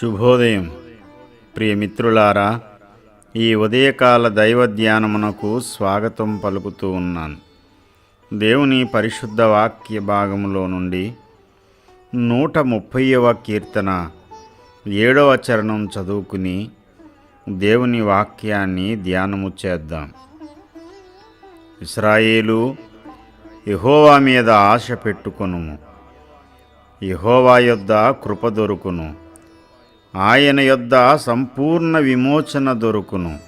శుభోదయం. ప్రియమిత్రులారా ఈ ఉదయకాల దైవ ధ్యానమునకు స్వాగతం పలుకుతూ ఉన్నాను. దేవుని పరిశుద్ధ వాక్య భాగములో నుండి నూట ముప్పైవ కీర్తన ఏడవ చరణం చదువుకుని దేవుని వాక్యాన్ని ధ్యానము చేద్దాం. ఇస్రాయేలు యహోవా మీద ఆశ పెట్టుకొనుము. యహోవా యొద్ద కృప దొరుకును. ఆయన యొద్ద సంపూర్ణ విమోచన దొరుకును.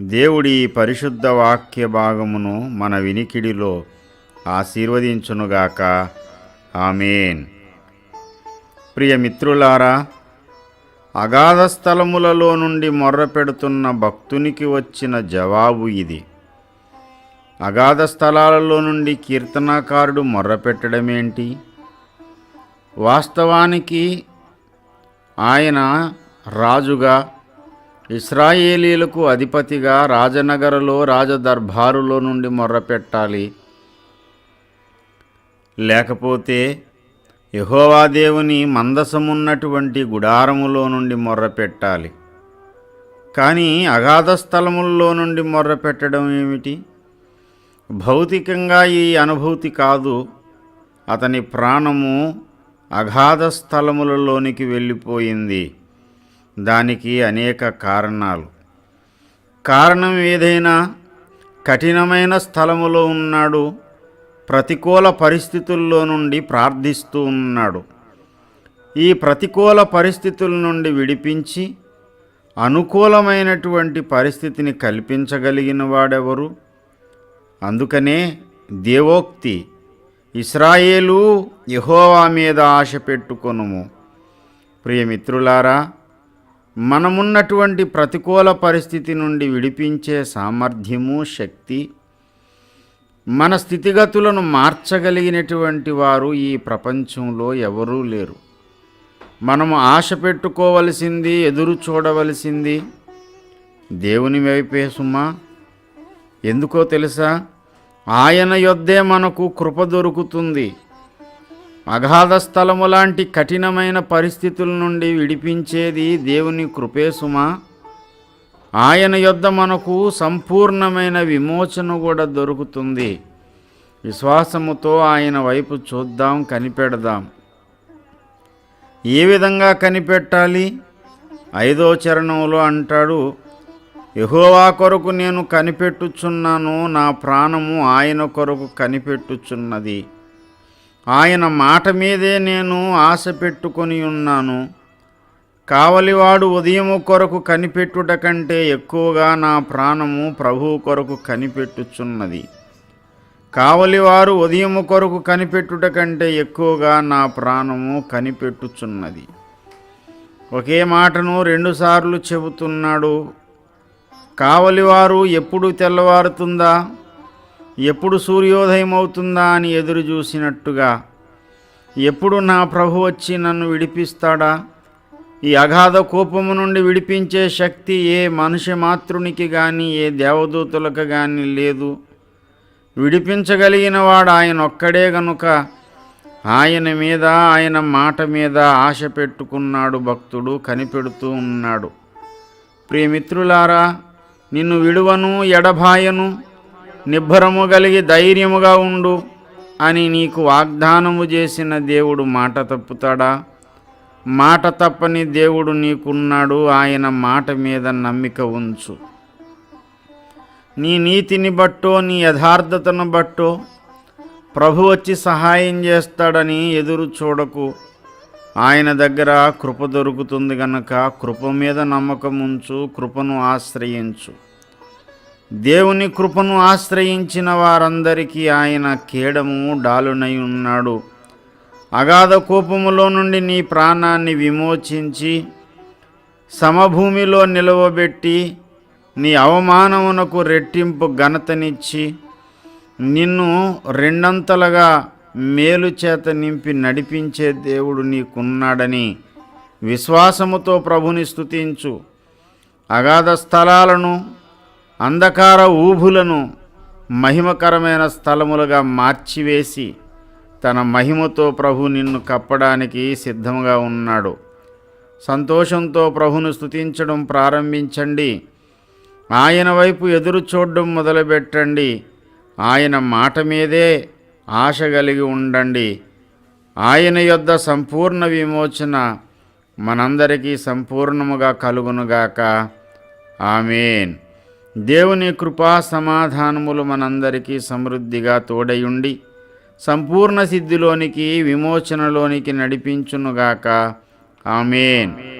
దేవుడి పరిశుద్ధ వాక్య భాగమును మన వినికిడిలో ఆశీర్వదించునుగాక. ఆమెన్. ప్రియమిత్రులారా అగాధ స్థలములలో నుండి మొర్రపెడుతున్న భక్తునికి వచ్చిన జవాబు ఇది. అగాధ స్థలాలలో నుండి కీర్తనాకారుడు మొర్రపెట్టడమేంటి? వాస్తవానికి ఆయన రాజుగా ఇస్రాయేలీలకు అధిపతిగా రాజనగరలో రాజదర్బారులో నుండి మొర్రపెట్టాలి. లేకపోతే యహోవాదేవుని మందసమున్నటువంటి గుడారములో నుండి మొర్రపెట్టాలి. కానీ అగాధ స్థలముల్లో నుండి మొర్రపెట్టడం ఏమిటి? భౌతికంగా ఈ అనుభూతి కాదు. అతని ప్రాణము అగాధ స్థలములలోనికి వెళ్ళిపోయింది. దానికి అనేక కారణాలు. కారణం ఏదైనా కఠినమైన స్థలములో ఉన్నాడు ప్రతికూల పరిస్థితుల్లో నుండి ప్రార్థిస్తూ ఉన్నాడు. ఈ ప్రతికూల పరిస్థితుల నుండి విడిపించి అనుకూలమైనటువంటి పరిస్థితిని కల్పించగలిగిన వాడెవరు? అందుకనే దేవోక్తి. ఇస్రాయేలు యహోవా మీద ఆశ పెట్టుకొనుము. ప్రియమిత్రులారా మనమున్నటువంటి ప్రతికూల పరిస్థితి నుండి విడిపించే సామర్థ్యము శక్తి మన స్థితిగతులను మార్చగలిగినటువంటి వారు ఈ ప్రపంచంలో ఎవరూ లేరు. మనము ఆశ పెట్టుకోవలసింది ఎదురు చూడవలసింది దేవుని వైపే సుమా. ఎందుకో తెలుసా? ఆయన యొద్దే మనకు కృప దొరుకుతుంది. అగాధ స్థలము లాంటి కఠినమైన పరిస్థితుల నుండి విడిపించేది దేవుని కృపేసుమ ఆయన యొద్ద మనకు సంపూర్ణమైన విమోచన కూడా దొరుకుతుంది. విశ్వాసముతో ఆయన వైపు చూద్దాం కనిపెడదాం. ఏ విధంగా కనిపెట్టాలి? ఐదో చరణంలో అంటాడు యహోవా కొరకు నేను కనిపెట్టుచున్నాను నా ప్రాణము ఆయన కొరకు కనిపెట్టుచున్నది. ఆయన మాట మీదే నేను ఆశ పెట్టుకొని ఉన్నాను. కావలివాడు ఉదయము కొరకు కనిపెట్టుట కంటే ఎక్కువగా నా ప్రాణము ప్రభువు కొరకు కనిపెట్టుచున్నది. కావలివారు ఉదయము కొరకు కనిపెట్టుట కంటే ఎక్కువగా నా ప్రాణము కనిపెట్టుచున్నది. ఒకే మాటను రెండుసార్లు చెబుతున్నాడు. కావలివారు ఎప్పుడు తెల్లవారుతుందా? ఎప్పుడు సూర్యోదయం అవుతుందా అని ఎదురు చూసినట్టుగా ఎప్పుడు నా ప్రభు వచ్చి నన్ను విడిపిస్తాడా? ఈ అగాధ కోపము నుండి విడిపించే శక్తి ఏ మనిషి మాతృనికి కానీ ఏ దేవదూతులకు కానీ లేదు. విడిపించగలిగిన వాడు ఆయన ఒక్కడే గనుక ఆయన మీద ఆయన మాట మీద ఆశ పెట్టుకున్నాడు భక్తుడు కనిపెడుతూ ఉన్నాడు. ప్రియమిత్రులారా నిన్ను విడువను ఎడబాయను నిబ్బరము కలిగి ధైర్యముగా ఉండు అని నీకు వాగ్దానము చేసిన దేవుడు మాట తప్పుతాడా? మాట తప్పని దేవుడు నీకున్నాడు ఆయన మాట మీద నమ్మిక ఉంచు. నీ నీతిని బట్టో నీ యథార్థతను బట్టో ప్రభు వచ్చి సహాయం చేస్తాడని ఎదురు చూడకు. ఆయన దగ్గర కృప దొరుకుతుంది గనక కృప మీద నమ్మకం ఉంచు కృపను ఆశ్రయించు. దేవుని కృపను ఆశ్రయించిన వారందరికీ ఆయన కేడము డాలునై ఉన్నాడు. అగాధ కోపములో నుండి నీ ప్రాణాన్ని విమోచించి సమభూమిలో నిలవబెట్టి నీ అవమానమునకు రెట్టింపు ఘనతనిచ్చి నిన్ను రెండంతలుగా మేలు చేత నింపి నడిపించే దేవుడు నీకున్నాడని విశ్వాసముతో ప్రభుని స్తుతించు. అగాధ స్థలాలను అంధకార ఊబులను మహిమకరమైన స్థలములుగా మార్చివేసి తన మహిమతో ప్రభు నిన్ను కప్పడానికి సిద్ధంగా ఉన్నాడు. సంతోషంతో ప్రభును స్తుతించడం ప్రారంభించండి. ఆయన వైపు ఎదురు చూడడం మొదలుపెట్టండి. ఆయన మాట మీదే ఆశ కలిగి ఉండండి. ఆయన యొద్ద సంపూర్ణ విమోచన మనందరికీ సంపూర్ణముగా కలుగునుగాక. ఆమెన్. దేవుని కృపా సమాధానములు మనందరికీ సమృద్ధిగా తోడయుండి సంపూర్ణ సిద్ధిలోనికి విమోచనలోనికి నడిపించునుగాక. ఆమెన్.